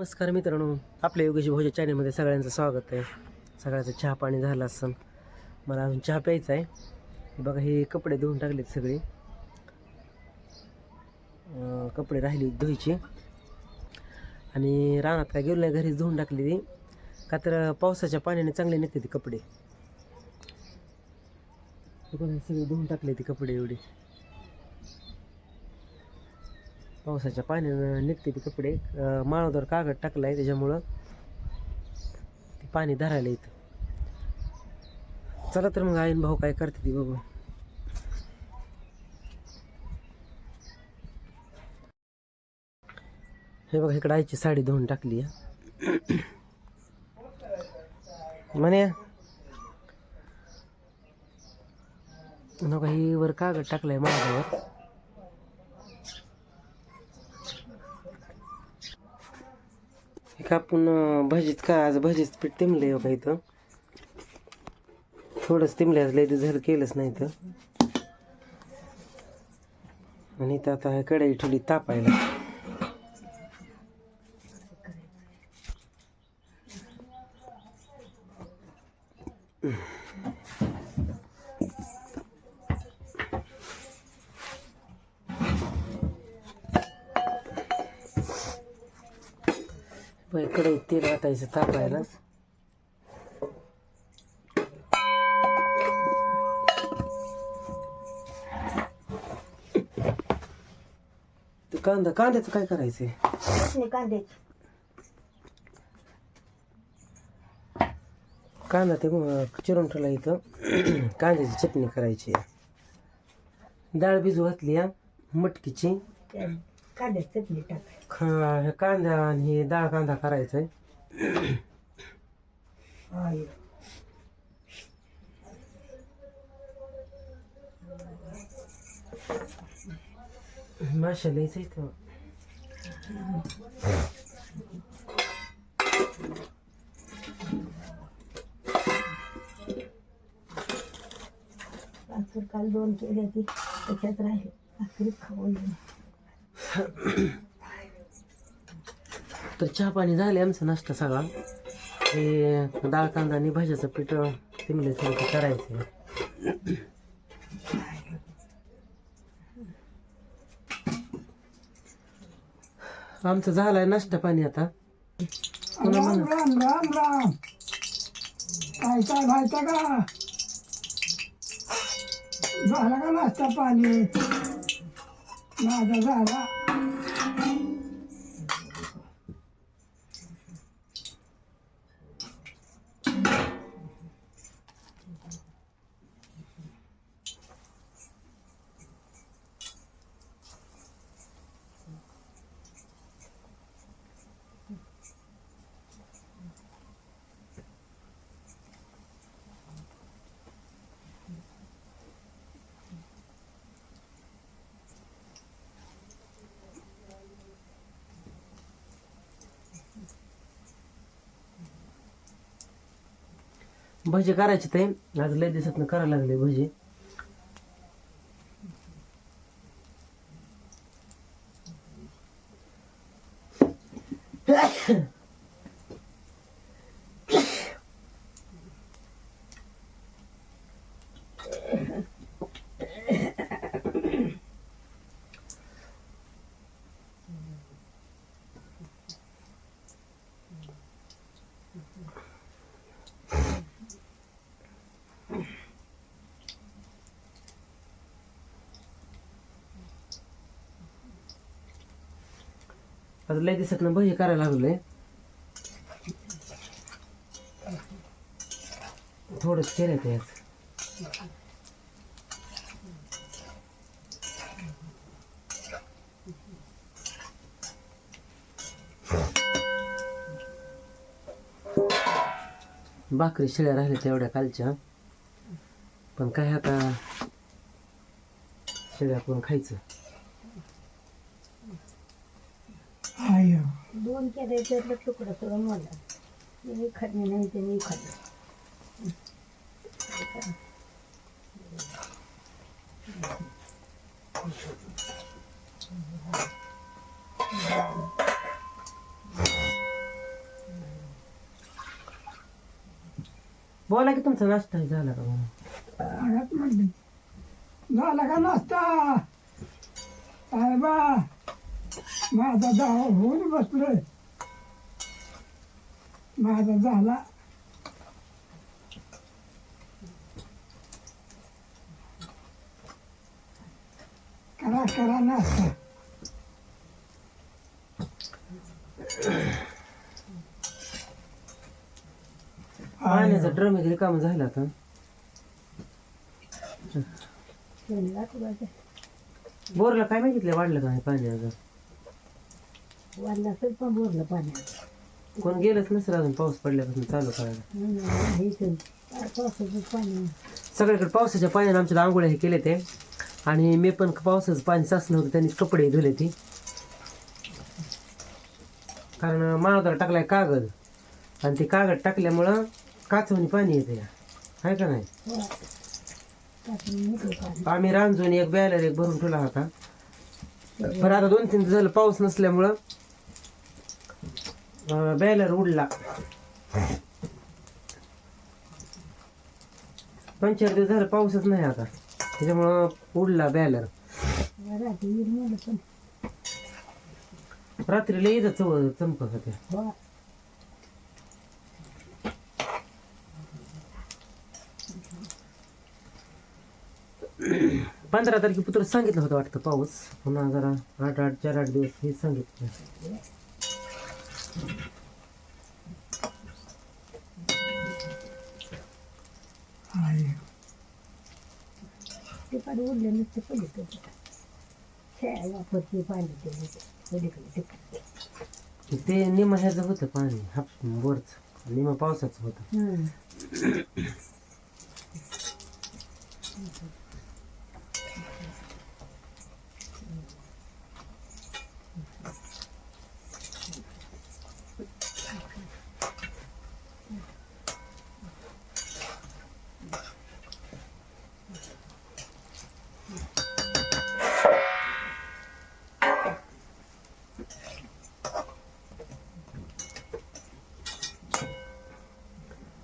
नमस्कार मित्रांनो आपल्या योगेश भोजन चॅनलमध्ये सगळ्यांचं स्वागत आहे. सगळ्याचं चहा पाणी झालं असं मला अजून चहा प्यायचा आहे. बघा हे कपडे धुवून टाकलेत सगळे. कपडे राहिले धुवायचे. आणि रानात काय गेलो नाही घरीच धुवून टाकली ती. का तर पावसाच्या पाण्याने चांगले निघते ते कपडे. सगळे धुवून टाकले ते कपडे एवढे. पावसाच्या पाण्यानं निघते ते कपडे. माळावर कागद टाकला आहे त्याच्यामुळं ते पाणी धरायला येतं. चला तर मग आईन भाऊ काय करते ती बाबा हे बघा इकडे आईची साडी धुवून टाकली आहे. म्हणे नका ही वर कागद टाकलाय माझ्यावर कापून अं, भजीत का आज भजीत पीठ तिमले का हो इथं. थोडंच तिमले आज लय दिवस झालं केलंच नाही तर आणि इथं आता हे कढई ठेवली तापायला. वाटायचं तापायला. ते कांदा कांद्याचं काय करायचंय? कांद्याची. कांदा ते मग चिरून ठेवला इथं. कांद्याची चटणी करायची. डाळ भिजू घातली हा. मटकीची. कांद्याची चटणी टाकायची. खा हे कांदा आणि हे डाळ कांदा करायचा आहे आय माशा लिहायचं इथं काल दोन केल्या ती त्याच्यात राहिले खाऊन तर चहा पाणी झाले आमचा नाश्ता सगळा. हे डाळ कांदा आणि भाज्याचं पीठ तिमले थोडं करायचं आमचं झालाय नाश्ता पाणी आता. राम राम का? झाला का नाश्ता पाणी? माझा झाला. भजी करायचे ते आज लय दिवसात करायला लागले भजी. आता लय दिवसात हे करायला लागले थोडंच केलं ते बाकरी भाकरी शिळ्या राहिल्या तेवढ्या कालच्या. पण काय आता शिळ्या करून खायचं? दोन केल्याच्यातलं तुकडं करून मला मी खाल्ली नाही ते मी खाल्लं. बोला की तुमचा नाश्ता झाला का म्हणून? झाला का नाश्ता? बा. माझा दहा होऊन बसलोय. माझा झाला. करा करा नाश्ता. पाण्याचा ड्रम वगैरे काम झाला आता. बोरला काय मागितलं वाढलं का पाणी अजून वाढला तर पण पाण्यात कोण गेलंच नसेल अजून पाऊस पडल्यापासून चालू करायला. पावसाचं पाणी. सगळीकडे पावसाच्या पाण्याने आमच्या आंघोळ्या हे केले ते. आणि मी पण पावसाचं पाणी साचलं होतं त्यांनी कपडे धुले ती. कारण माळावर टाकलाय कागद. आणि ते कागद टाकल्यामुळं काचवणी पाणी येते. आहे का नाही? आम्ही रांजून एक बॅलर एक भरून ठेवला होता. पण आता दोन तीन दिवस झालं पाऊस नसल्यामुळं बॅलर उडला दोन चार दिवस झालं पाऊसच नाही आता त्याच्यामुळं उडला बॅलर रात्रीला येत चव चमकत होत्या पंधरा तारखेपुत्र सांगितलं होतं वाटतं पाऊस पुन्हा जरा आठ आठ चार आठ दिवस हे सांगितलं ते पाणी उडले नसते पलीकडे खेळायला वापरते पाणी ते पलीकडे तिकडे ते निम ह्याचं होतं पाणी हाप बोरचं निम पावसाचं होतं.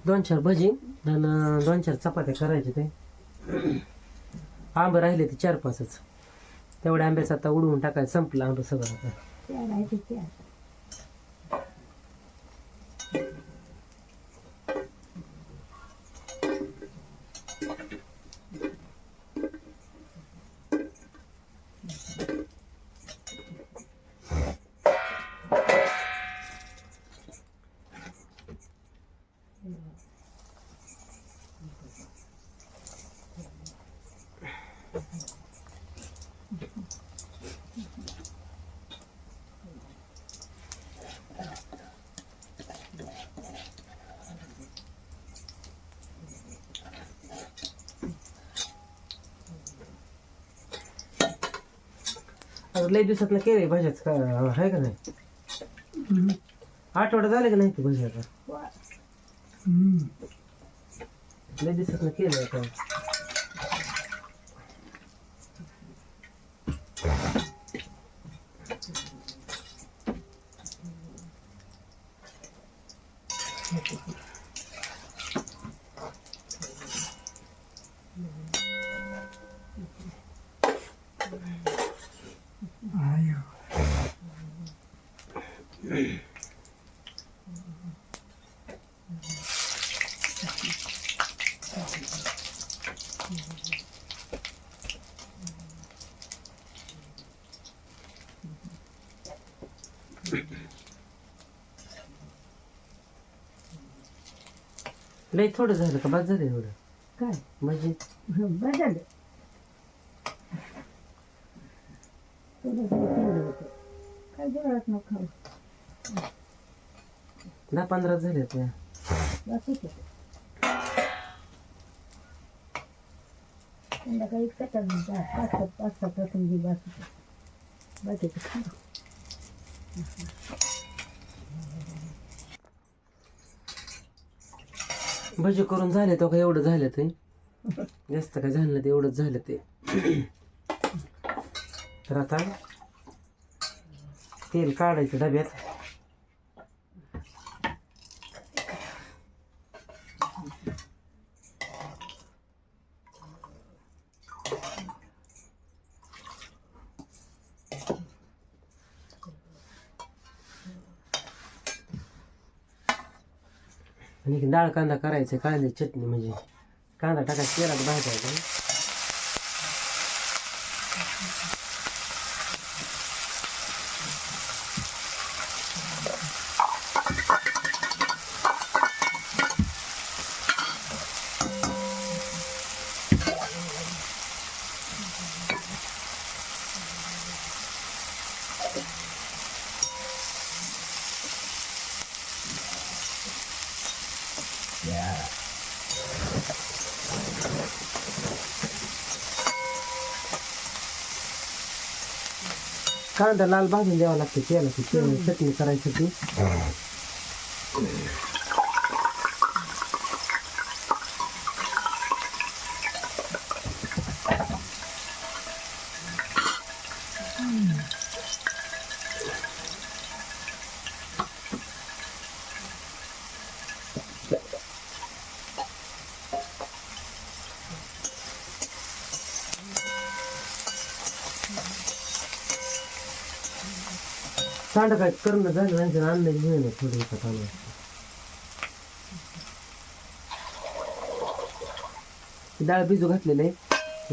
दोन चार भजी आणि दोन चार चपात्या करायचे ते. आंबे राहिले ते चार पाचच. तेवढ्या आंब्याचं आता उडवून टाकायचं संपलं आंबे सगळं. आता. खेळ आहे ते खेळ आता लई दिवसात ना केले भाज्याच का आहे का नाही? आठवडा झाले का नाही ते भज्याचा? लई दिवसात ना केलं आता लई थोडं झालं का बाद झालं एवढं? काय? म्हणजे बदल काय जेवढत नको खाऊ? दहा पंधरा झाले त्या संध्याकाळी पाच सात पाच सात जी बाकीचं बाकीचं खाऊ भजी करून झाले तो का एवढं झालं ते? जास्त काय झालं ते एवढंच झालं ते. तर आता तेल काढायचं डब्यात. आणि एक डाळ कांदा करायचा कांद्याची चटणी म्हणजे. कांदा टाकायचा तेलात भाजायचा. कांदा लाल भाजून द्यावा लागतो तेलाची तेल चटणी करायसाठी सांडा काय करणं झालं नाही तर आणलं घेऊन ये थोडं आणून ती डाळ भिजू घातलेलं आहे.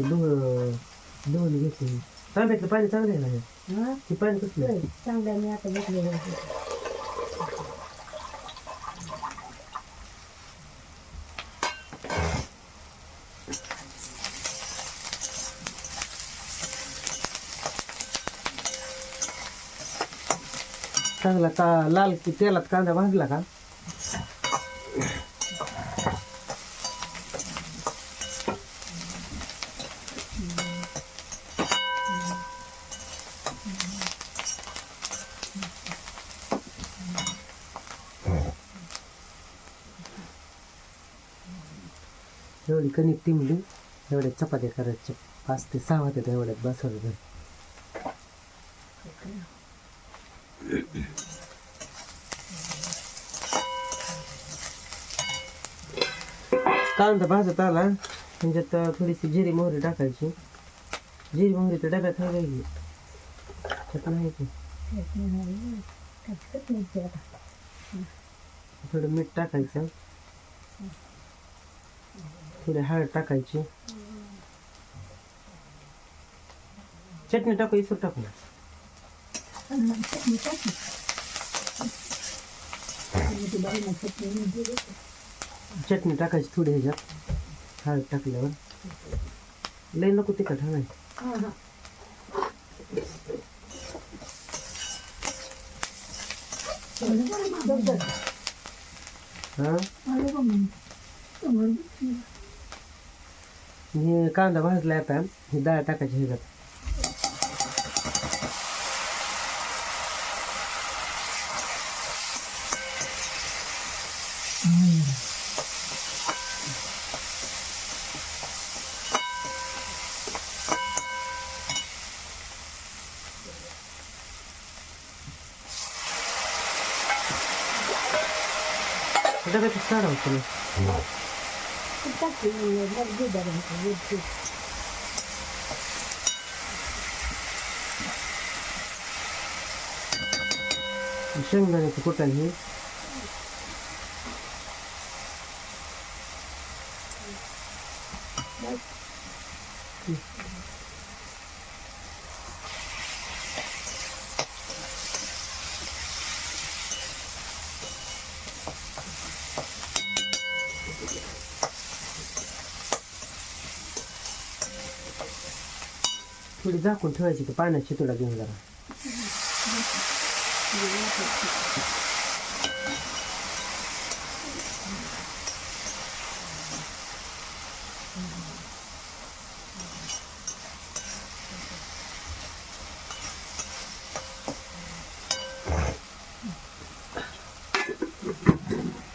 धुवून धुवून घेतले तांब्यातलं पाणी चांगलं आहे ना हे? ते पाणी कसलं आहे? चांगलं मी आता घेतलेलं चांगला का लाल की तेलात कांदा भाजला का? एवढी कणिक तिंबली एवढ्या चपात्या करायच्या. पाच ते सहा होत्या एवढ्यात बसवलं कांदा भाजत आला. म्हणजे त्याच्यात थोडीशी जिरी मोहरी टाकायची. जिरी मोहरी तर डब्यात आहे त्यात नाही थोडं मीठ टाकायचं. थोडी हळद टाकायची. चटणी टाकू इसर टाकू. आणि चटणी चटणी नाही टाकायची थोडी ह्याच्यात हळद टाकल्यावर लय नको तिखट हा, हा. चालेल बरं मग, बघ जरा. हां चालेल बघ मग. समोर. हे कांदा भाजला आता ही डाळ टाकायची ह्याच्यात डब्यात काढा तुम्ही ती टाकली, मग दे जरा इथं, वरती. शेंगदाण्याचं कुटण हे थोडी झाकून ठेवायची की पाण्यात शितोडा घेऊन जरा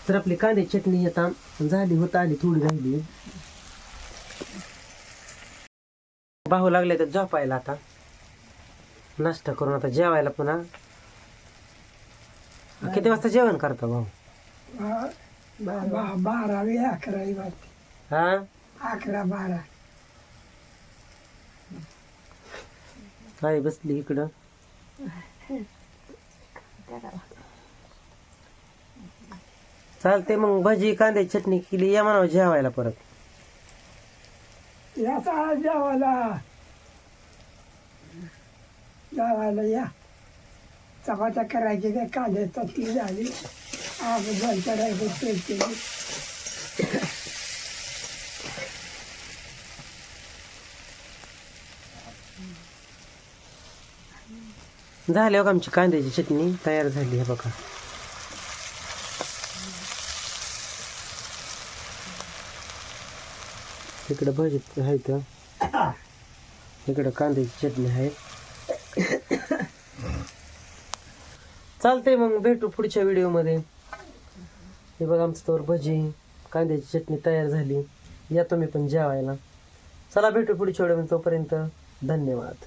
तर आपली कांदे चटणी आता झाली होत आली थोडी राहिली भाऊ लागले तर झोपायला आता. नाश्ता करून आता जेवायला पुन्हा. किती वाजता जेवण करतो भाऊ? बारा बारावी अकरावी वाजते हा? अकरा बारा काय बसली इकडं. चालते मग भजी कांद्याची चटणी केली या म्हणावं जेवायला परत. याचा जेवायला जेवायला या. चपात्या करायची काय कांदे तसली झाली. आग बंद करायचं तेल केली झाली आमची कांद्याची चटणी. तयार झाली आहे बघा. इकडं भजी आहेत इकडं कांद्याची चटणी आहे. चालतंय मग भेटू पुढच्या व्हिडिओमध्ये. हे बघा आमचं तोवर भजी कांद्याची चटणी तयार झाली. या तुम्ही पण जेवायला. चला भेटू पुढच्या व्हिडिओमध्ये तोपर्यंत. धन्यवाद.